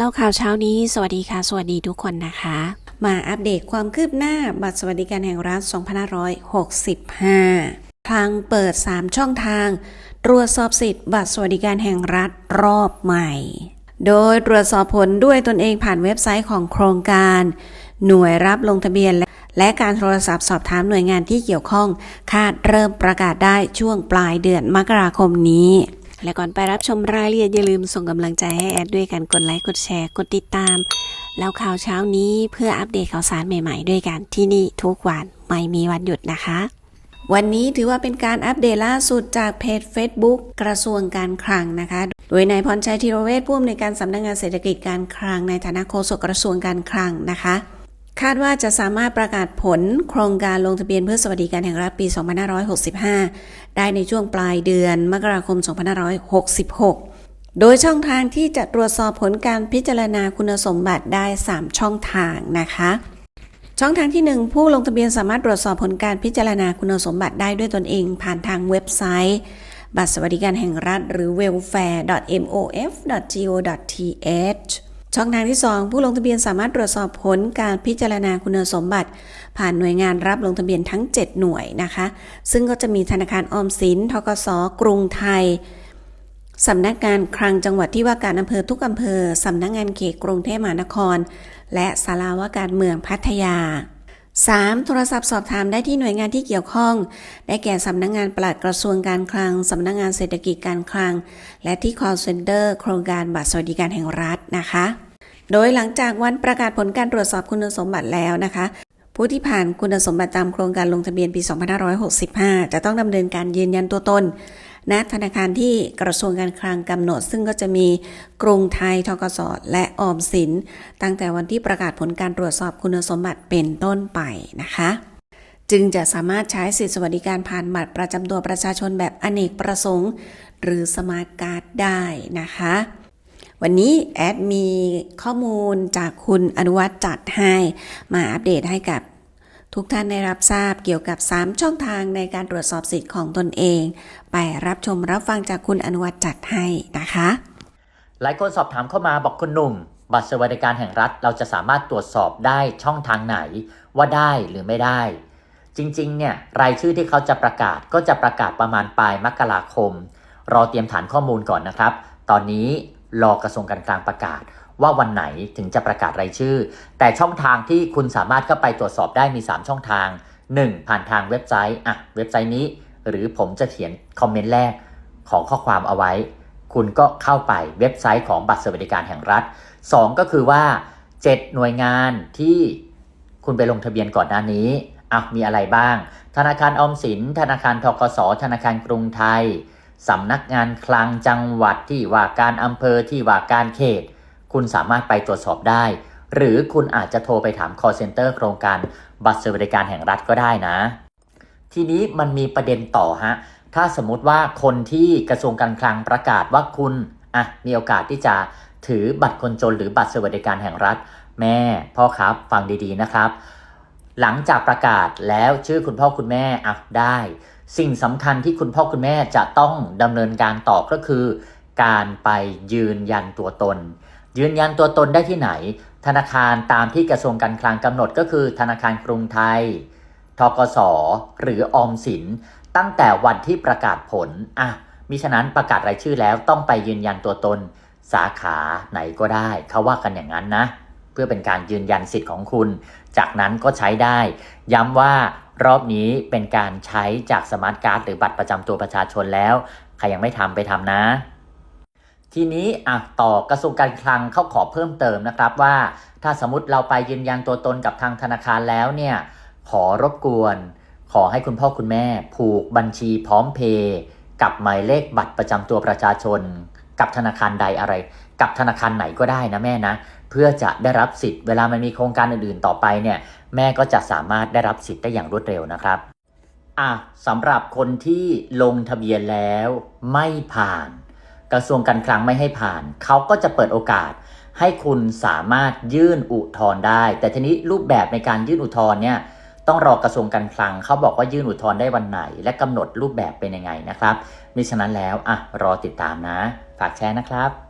เล่าข่าวเช้านี้ สวัสดีค่ะ สวัสดีทุกคนนะคะ มาอัปเดตความคืบหน้าบัตรสวัสดิการแห่งรัฐ 2565 ทางเปิด 3 ช่องทาง ตรวจสอบสิทธิ์บัตรสวัสดิการแห่งรัฐรอบใหม่ โดยตรวจสอบผลด้วยตนเองผ่านเว็บไซต์ของโครงการ หน่วยรับลงทะเบียนและและการโทรศัพท์สอบถามหน่วยงานที่เกี่ยวข้อง คาดเริ่มประกาศได้ช่วงปลายเดือนมกราคมนี้ และก่อนไปรับชมรายละเอียดอย่าลืมส่งกำลังใจให้แอดด้วยกันกดไลค์ กดแชร์ กดติดตาม แล้วข่าวเช้านี้เพื่ออัปเดตข่าวสารใหม่ๆ ด้วยกันที่นี่ทุกวันไม่มีวันหยุดนะคะ วันนี้ถือว่าเป็นการอัปเดตล่าสุดจากเพจ Facebook กระทรวงการคลังนะคะ โดยนายพรชัยธีรเวชผู้อำนวยการสำนักงานเศรษฐกิจการคลังในฐานะโฆษกกระทรวงการคลังนะคะ คาดว่าจะสามารถประกาศผลโครงการลงทะเบียนเพื่อสวัสดิการแห่งรัฐปี 2565 ได้ในช่วงปลายเดือนมกราคม 2566 โดยช่องทางที่จะตรวจสอบผลการพิจารณาคุณสมบัติได้ 3 ช่องทางนะคะ ช่องทางที่ 1 ผู้ลงทะเบียนสามารถตรวจสอบผลการพิจารณาคุณสมบัติได้ด้วยตนเอง ผ่านทางเว็บไซต์ บัตรสวัสดิการแห่งรัฐ หรือ welfare.mof.go.th ช่องทางที่ 2 ผู้ลงทะเบียนสามารถตรวจสอบผลการพิจารณาคุณสมบัติ ผ่านหน่วยงานรับลงทะเบียนทั้ง 7 หน่วยนะคะ ซึ่งก็จะมีธนาคารออมสินทกสกรุงไทยสำนักงานคลังจังหวัดที่ว่าการอำเภอทุกอำเภอสำนักงานเขตกรุงเทพมหานคร และศาลาว่าการเมืองพัทยา 3. โทรศัพท์สอบถามได้ที่หน่วยงานที่เกี่ยวข้อง ได้แก่สำนักงานปลัดกระทรวงการคลัง สำนักงานเศรษฐกิจการคลัง และที่ call center โครงการบัตรสวัสดิการแห่งรัฐนะคะ โดยหลังจากวันประกาศผลการตรวจสอบคุณสมบัติแล้วนะคะ ผู้ที่ผ่านคุณสมบัติตามโครงการลงทะเบียนปี 2565 จะต้องดำเนินการยืนยันตัวตน ณธนาคารที่กระทรวงการคลังกำหนด ซึ่งก็จะมีกรุงไทยทกสและออมสิน ตั้งแต่วันที่ประกาศผลการตรวจสอบคุณสมบัติเป็นต้นไปนะคะจึงจะสามารถใช้สิทธิสวัสดิการผ่านบัตรประจำตัวประชาชนแบบอเนกประสงค์ หรือสมาร์ทการ์ดได้นะคะ วันนี้แอดมีข้อมูลจากคุณอนุวัฒน์จัดให้มาอัปเดตให้กับ ทุกท่านได้รับทราบเกี่ยวกับ 3 ช่องทางในการตรวจสอบสิทธิ์ของตนเอง ไปรับชมรับฟังจากคุณอนุวัฒน์จัดให้นะคะ หลายคนสอบถามเข้ามาบอกคุณหนุ่ม บัตรสวัสดิการแห่งรัฐเราจะสามารถตรวจสอบได้ช่องทางไหนว่าได้หรือไม่ได้ จริงๆ เนี่ยรายชื่อที่เขาจะประกาศก็จะประกาศประมาณปลายมกราคม รอเตรียมฐานข้อมูลก่อนนะครับ ตอนนี้รอกระทรวงการคลังประกาศ ว่าวันไหนถึงจะประกาศรายชื่อ แต่ช่องทางที่คุณสามารถเข้าไปตรวจสอบได้มี 3 ช่องทาง 1. ผ่านทางเว็บไซต์อะเว็บไซต์นี้ หรือผมจะเขียนคอมเมนต์แรกของข้อความเอาไว้ คุณก็เข้าไปเว็บไซต์ของบัตรสวัสดิการแห่งรัฐ 2 ก็คือว่า 7 หน่วยงานที่คุณไปลงทะเบียนก่อนหน้านี้อะมีอะไรบ้าง ธนาคารออมสิน ธนาคารทกส ธนาคารกรุงไทยสำนักงานคลังจังหวัดที่ว่าการอำเภอที่ว่าการเขต คุณสามารถไปตรวจสอบได้ หรือคุณอาจจะโทรไปถาม call center โครงการบัตรสวัสดิการแห่งรัฐก็ได้นะ ทีนี้มันมีประเด็นต่อฮะ ถ้าสมมติว่าคนที่กระทรวงการคลังประกาศว่าคุณอะมีโอกาสที่จะถือบัตรคนจนหรือบัตรสวัสดิการแห่งรัฐ แม่พ่อครับฟังดีๆนะครับ หลังจากประกาศแล้วชื่อคุณพ่อคุณแม่อะได้ สิ่งสำคัญที่คุณพ่อคุณแม่จะต้องดำเนินการต่อก็คือ การไปยืนยันตัวตน ยืนยันตัวตนได้ที่ไหน ธนาคารตามที่กระทรวงการคลังกำหนดก็คือ ธนาคารกรุงไทย ทกส หรือออมสิน ตั้งแต่วันที่ประกาศผล อะ มิฉะนั้นประกาศรายชื่อแล้วต้องไปยืนยันตัวตน สาขาไหนก็ได้ เขาว่ากันอย่างนั้นนะ เพื่อเป็นการยืนยันสิทธิ์ของคุณ จากนั้นก็ใช้ได้ ย้ำว่ารอบนี้เป็นการใช้จากสมาร์ทการ์ดหรือบัตรประจำตัวประชาชนแล้ว ใครยังไม่ทำไปทำนะ ทีนี้อะต่อกระทรวงการคลังเขาขอเพิ่มเติมนะครับว่า ถ้าสมมติเราไปยืนยันตัวตนกับทางธนาคารแล้วเนี่ย ขอรบกวน ขอให้คุณพ่อคุณแม่ ผูกบัญชีพร้อมเพย์กับหมายเลขบัตรประจำตัวประชาชน กับธนาคารใดอะไร กับธนาคารไหนก็ได้นะแม่นะ เพื่อจะได้รับสิทธิ์เวลามันมีโครงการอื่นๆต่อไปเนี่ย แม่ก็จะสามารถได้รับสิทธิ์ได้อย่างรวดเร็วนะครับอะสำหรับคนที่ลงทะเบียนแล้วไม่ผ่าน กระทรวงการคลังไม่ให้ผ่าน เขาก็จะเปิดโอกาสให้คุณสามารถยื่นอุทธรณ์ได้ แต่ทีนี้รูปแบบในการยื่นอุทธรณ์เนี่ยต้องรอกระทรวงการคลังเขาบอกว่ายื่นอุทธรณ์ได้วันไหน และกำหนดรูปแบบเป็นยังไงนะครับมิฉะนั้นแล้วอะรอติดตามนะ ฝากแชร์นะครับ